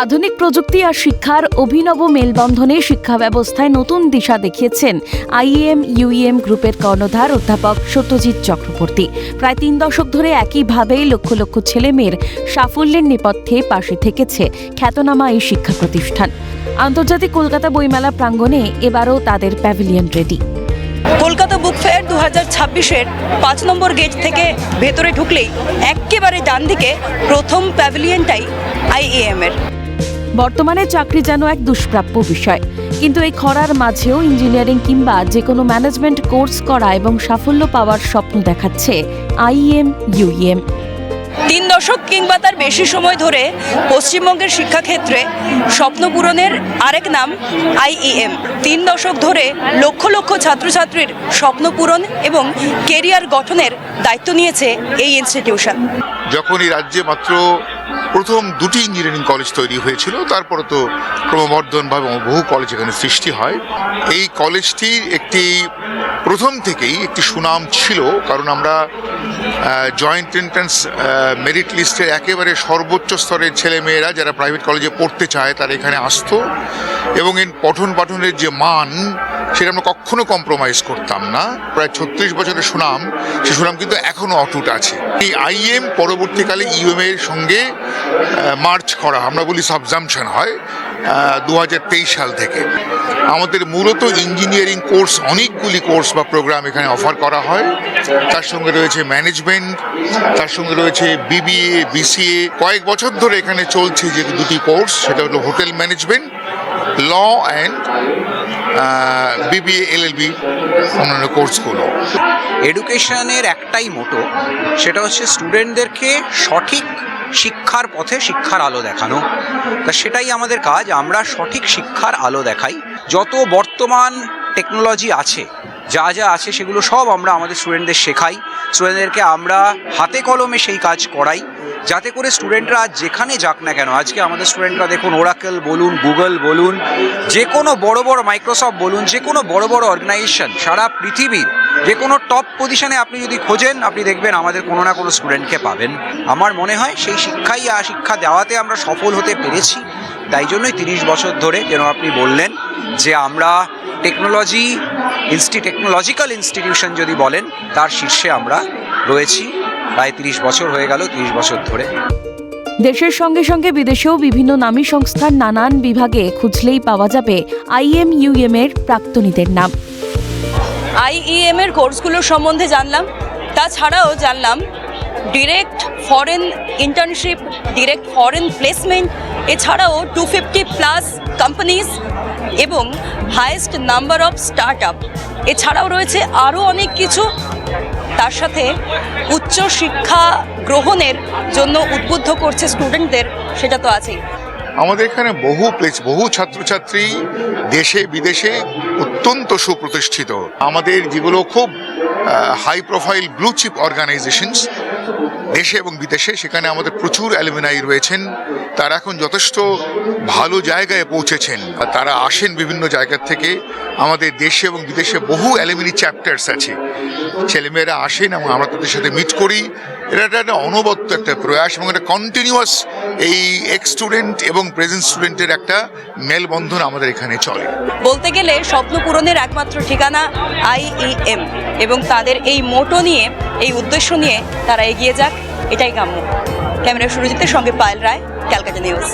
আধুনিক প্রযুক্তি আর শিক্ষার অভিনব মেলবন্ধনে শিক্ষা ব্যবস্থায় নতুন দিশা দেখিয়েছেন আইএম ইউএম গ্রুপের কর্ণধার অধ্যাপক সত্যজিৎ চক্রবর্তী। প্রায় তিন দশক ধরে একইভাবে লক্ষ লক্ষ ছেলেমেয়ের সাফল্যের নেপথ্যে পাশে থেকেছে খ্যাতনামা এই শিক্ষা প্রতিষ্ঠান। আন্তর্জাতিক কলকাতা বইমেলা প্রাঙ্গণে এবারও তাদের pavilion ready. Kolkata book fair দু হাজার ছাব্বিশের পাঁচ নম্বর গেট থেকে ভেতরে ঢুকলেই একেবারে ডান দিকে প্রথম প্যাভিলিয়নটাই আইএএম এর। বর্তমানে চাকরি যেন এক দুষ্প্রাপ্য বিষয়। কিন্তু এই খরার মাঝেও ইঞ্জিনিয়ারিং কিংবা যে কোনো ম্যানেজমেন্ট কোর্স করা এবং সাফল্য পাওয়ার স্বপ্ন দেখাচ্ছে আইএম ইউএম তিন দশক কিংবা তার বেশি সময় ধরে পশ্চিমবঙ্গের শিক্ষাক্ষেত্রে স্বপ্ন পূরণের আরেক নাম আইইএম তিন দশক ধরে লক্ষ লক্ষ ছাত্রছাত্রীর স্বপ্ন পূরণ এবং কেরিয়ার গঠনের দায়িত্ব নিয়েছে এই ইনস্টিটিউশন। যখন এই রাজ্যে মাত্র প্রথম দুটি ইঞ্জিনিয়ারিং কলেজ তৈরি হয়েছিল, তারপরে তো ক্রমবর্ধনভাবে বহু কলেজ এখানে সৃষ্টি হয়। এই কলেজটির একটি প্রথম থেকেই একটি সুনাম ছিল, কারণ আমরা জয়েন্ট এন্ট্রান্স মেরিট লিস্টের একেবারে সর্বোচ্চ স্তরের ছেলেমেয়েরা যারা প্রাইভেট কলেজে পড়তে চায়, তারা এখানে আসতো। এবং এর পঠন পাঠনের যে মান সেটা আমরা কখনো কম্প্রোমাইজ করতাম না। প্রায় ছত্রিশ বছরের সুনাম, সে সুনাম কিন্তু এখনও অটুট আছে। এই আইএম পরবর্তীকালে ইউএম এর সঙ্গে মার্চ করা, আমরা বলি সাবজামশন হয় দু হাজার তেইশ সাল থেকে। আমাদের মূলত ইঞ্জিনিয়ারিং কোর্স অনেকগুলি কোর্স বা প্রোগ্রাম এখানে অফার করা হয়। তার সঙ্গে রয়েছে ম্যানেজমেন্ট তার সঙ্গে রয়েছে বিবিএ বিসিএ কয়েক বছর ধরে এখানে চলছে যে দুটি কোর্স সেটা হলো hotel management law and BBA L LLB অন্যান্য কোর্সগুলো এডুকেশনের একটাই মোটো সেটা হচ্ছে স্টুডেন্টদেরকে সঠিক শিক্ষার পথে শিক্ষার আলো দেখানো। তা সেটাই আমাদের কাজ, আমরা সঠিক শিক্ষার আলো দেখাই। যত বর্তমান টেকনোলজি আছে যা যা আছে সেগুলো সব আমরা আমাদের স্টুডেন্টদের শেখাই। স্টুডেন্টদেরকে আমরা হাতে কলমে সেই কাজ করাই। যাতে করে স্টুডেন্টরা যেখানে যাক না কেন, আজকে আমাদের স্টুডেন্টরা দেখুন ওরাকেল বলুন গুগল বলুন, যে কোনো বড় বড় মাইক্রোসফট বলুন, যে কোনো বড় বড় অর্গানাইজেশন সারা পৃথিবীর যে কোনো টপ পজিশনে আপনি যদি খোঁজেন, আপনি দেখবেন আমাদের কোনো না কোনো স্টুডেন্টকে পাবেন। আমার মনে হয় সেই শিক্ষাই আর শিক্ষা দেওয়াতে আমরা সফল হতে পেরেছি। তাই জন্যই তিরিশ বছর ধরে যেন আপনি বললেন যে আমরা টেকনোলজি ইনস্টি টেকনোলজিক্যাল ইনস্টিটিউশন যদি বলেন তার শীর্ষে আমরা রয়েছি। প্রায় তিরিশ বছর হয়ে গেল তিরিশ বছর ধরে। দেশের সঙ্গে সঙ্গে বিদেশেও বিভিন্ন নামী সংস্থার নানান বিভাগে খুঁজলেই পাওয়া যাবে আইএম ইউএম এর প্রাক্তনীদের নাম। আইইএম এর কোর্সগুলো সম্বন্ধে জানলাম। তাছাড়াও জানলাম direct foreign internship direct foreign placement এছাড়াও টু ফিফটি প্লাস কোম্পানিজ এবং highest number of start up এছাড়াও রয়েছে আরও অনেক কিছু। তার সাথে উচ্চ শিক্ষা গ্রহণের জন্য উদ্বুদ্ধ করছে স্টুডেন্টদের সেটা তো আছেই। আমাদের এখানে বহু প্লেস বহু ছাত্রছাত্রী দেশে, বিদেশে অত্যন্ত সুপ্রতিষ্ঠিত। আমাদের যেগুলো খুব high profile blue chip organisations দেশে এবং বিদেশে, সেখানে আমাদের প্রচুর অ্যালুমিনাই রয়েছেন। তারা এখন যথেষ্ট ভালো জায়গায় পৌঁছেছেন। তারা আসেন বিভিন্ন জায়গা থেকে। আমাদের দেশে এবং বিদেশে বহু অ্যালুমিনি চ্যাপ্টার্স আছে। ছেলেমেয়েরা আসেন এবং আমরা তাদের সাথে মিট করি। এটা একটা একটা অনবদ্য একটা প্রয়াস এবং একটা কন্টিনিউয়াস এই এক্স স্টুডেন্ট এবং প্রেজেন্ট স্টুডেন্টের একটা মেলবন্ধন আমাদের এখানে চলে। বলতে গেলে স্বপ্ন পূরণের একমাত্র ঠিকানা আইইএম এবং তাদের এই মোটো নিয়ে এই উদ্দেশ্য নিয়ে তারা এগিয়ে যাক, এটাই কাম্য। ক্যামেরা সুরজিতের সঙ্গে পায়েল রায়, ক্যালকাটা নিউজ।